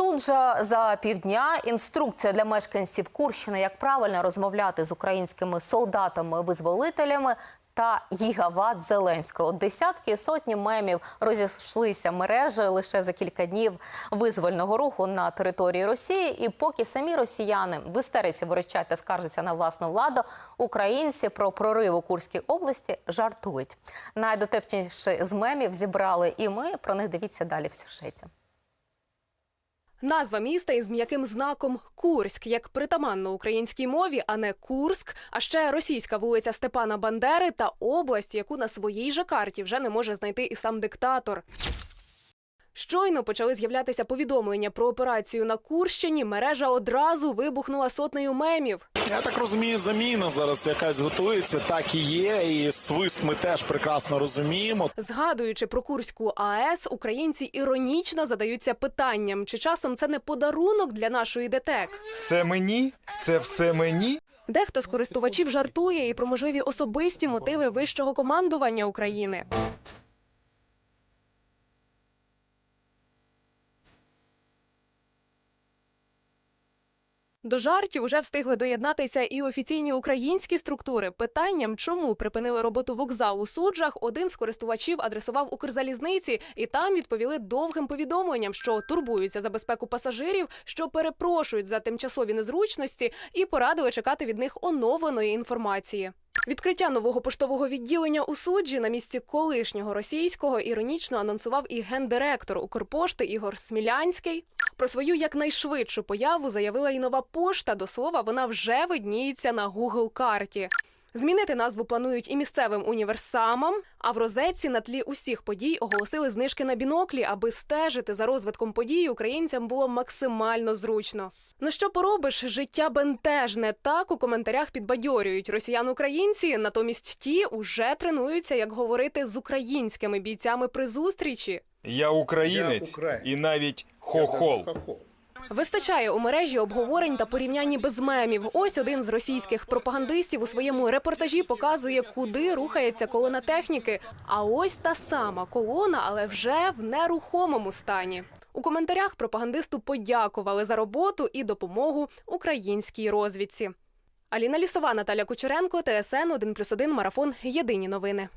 Суджа за півдня. Інструкція для мешканців Курщини, як правильно розмовляти з українськими солдатами-визволителями та гігават Зеленського. Десятки і сотні мемів розійшлися мережі лише за кілька днів визвольного руху на території Росії. І поки самі росіяни в істериці ворочать та скаржаться на власну владу, українці про прорив у Курській області жартують. Найдотепніші з мемів зібрали і ми. Про них дивіться далі в сюжеті. Назва міста із м'яким знаком Курськ, як притаманно українській мові, а не Курск. А ще російська вулиця Степана Бандери та область, яку на своїй же карті вже не може знайти і сам диктатор. Щойно почали з'являтися повідомлення про операцію на Курщині. Мережа одразу вибухнула сотнею мемів. Я так розумію, заміна зараз якась готується. Так і є. І свист ми теж прекрасно розуміємо. Згадуючи про Курську АЕС, українці іронічно задаються питанням, чи часом це не подарунок для нашої ДТЕК. Це мені? Це все мені? Дехто з користувачів жартує і про можливі особисті мотиви вищого командування України. До жартів вже встигли доєднатися і офіційні українські структури. Питанням, чому припинили роботу вокзал у суджах, один з користувачів адресував Укрзалізниці, і там відповіли довгим повідомленням, що турбуються за безпеку пасажирів, що перепрошують за тимчасові незручності, і порадили чекати від них оновленої інформації. Відкриття нового поштового відділення у суджі на місці колишнього російського іронічно анонсував і гендиректор Укрпошти Ігор Смілянський. Про свою якнайшвидшу появу заявила і нова пошта. До слова, вона вже видніється на Google карті. Змінити назву планують і місцевим універсамам. А в розетці на тлі усіх подій оголосили знижки на біноклі, аби стежити за розвитком подій українцям було максимально зручно. Ну що поробиш, життя бентежне. Так у коментарях підбадьорюють росіян-українці. Натомість ті уже тренуються, як говорити з українськими бійцями при зустрічі. Я українець Я українець. і навіть хохол. Вистачає у мережі обговорень та порівнянь без мемів. Ось один з російських пропагандистів у своєму репортажі показує, куди рухається колона техніки. А ось та сама колона, але вже в нерухомому стані. У коментарях пропагандисту подякували за роботу і допомогу українській розвідці. Аліна Лісова, Наталя Кучеренко, ТСН 1+,1 Марафон. Єдині новини.